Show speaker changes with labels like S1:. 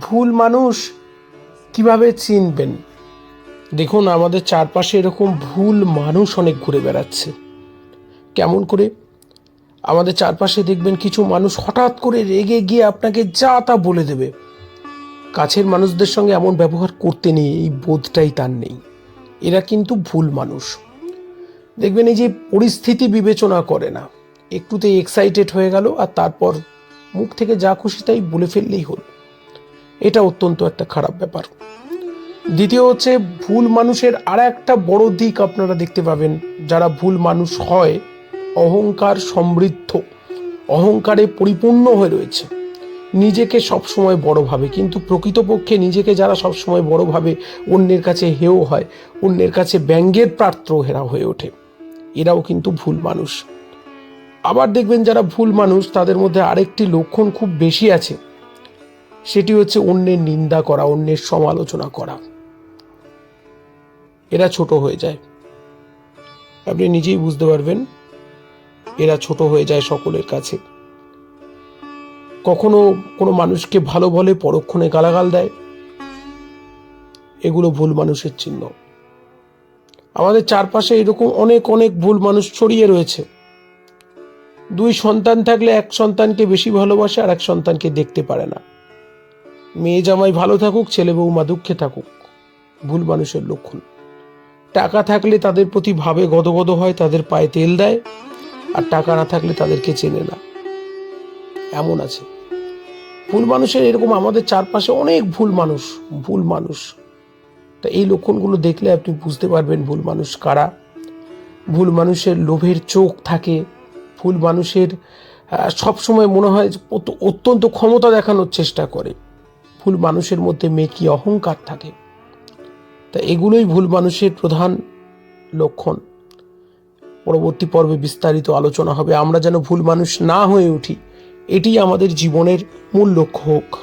S1: ভুল মানুষ কীভাবে চিনবেন? দেখুন, আমাদের চারপাশে এরকম ভুল মানুষ অনেক ঘুরে বেড়াচ্ছে। কেমন করে? আমাদের চারপাশে দেখবেন কিছু মানুষ হঠাৎ করে রেগে গিয়ে আপনাকে যা তা বলে দেবে। কাছের মানুষদের সঙ্গে এমন ব্যবহার করতে নেই, এই বোধটাই তার নেই। এরা কিন্তু ভুল মানুষ। দেখবেন, এই যে পরিস্থিতি বিবেচনা করে না। একটুতেই এক্সাইটেড হয়ে গেল আর তারপর মুখ থেকে যা খুশি তাই বলে ফেললেই হলো। এটা অত্যন্ত একটা খারাপ ব্যাপার। দ্বিতীয় হচ্ছে, ভুল মানুষের আর একটা বড় দিক আপনারা দেখতে পাবেন। যারা ভুল মানুষ হয়, অহংকার সমৃদ্ধ, অহংকারে পরিপূর্ণ হয়ে রয়েছে। নিজেকে সবসময় বড় ভাবে, কিন্তু প্রকৃতপক্ষে নিজেকে যারা সবসময় বড় ভাবে অন্যের কাছে হেও হয়, অন্যের কাছে ব্যঙ্গের পাত্র হেরা হয়ে ওঠে। এরাও কিন্তু ভুল মানুষ। আবার দেখবেন, যারা ভুল মানুষ, তাদের মধ্যে আরেকটি লক্ষণ খুব বেশি আছে। সেটি হচ্ছে অন্যের নিন্দা করা, অন্যের সমালোচনা করা। এরা ছোট হয়ে যায়। আপনি নিজেই বুঝতে পারবেন, এরা ছোট হয়ে যায় সকলের কাছে। কখনো কোনো মানুষকে ভালো বলে পরক্ষণে গালাগাল দেয়, এগুলো ভুল মানুষের চিহ্ন। আমাদের চারপাশে এরকম অনেক অনেক ভুল মানুষ ছড়িয়ে রয়েছে। দুই সন্তান থাকলে এক সন্তানকে বেশি ভালোবাসে আর এক সন্তানকে দেখতে পারে না। মেয়ে জামাই ভালো থাকুক, ছেলে বৌমা দুঃখে থাকুক। ভুল মানুষের লক্ষণ। টাকা থাকলে তাদের প্রতি ভাবে গদগদ হয়, তাদের পায়ে তেল দেয়, আর টাকা না থাকলে তাদেরকে চেনে না। এমন আছে। ভুল মানুষের এরকম আমাদের চারপাশে অনেক ভুল মানুষ ভুল মানুষ। তা এই লক্ষণগুলো দেখলে আপনি বুঝতে পারবেন ভুল মানুষ কারা। ভুল মানুষের লোভের চোখ থাকে, ভুল মানুষের সবসময় মনে হয় অত্যন্ত ক্ষমতা দেখানোর চেষ্টা করে। ভুল মানুষের মধ্যে মেকি অহংকার থাকে? তা এগুলোই ভুল মানুষের প্রধান লক্ষণ। পরবর্তী পর্বে বিস্তারিত আলোচনা হবে। আমরা যেন ভুল মানুষ না হয়ে উঠি এটি আমাদের জীবনের মূল লক্ষ্য হোক।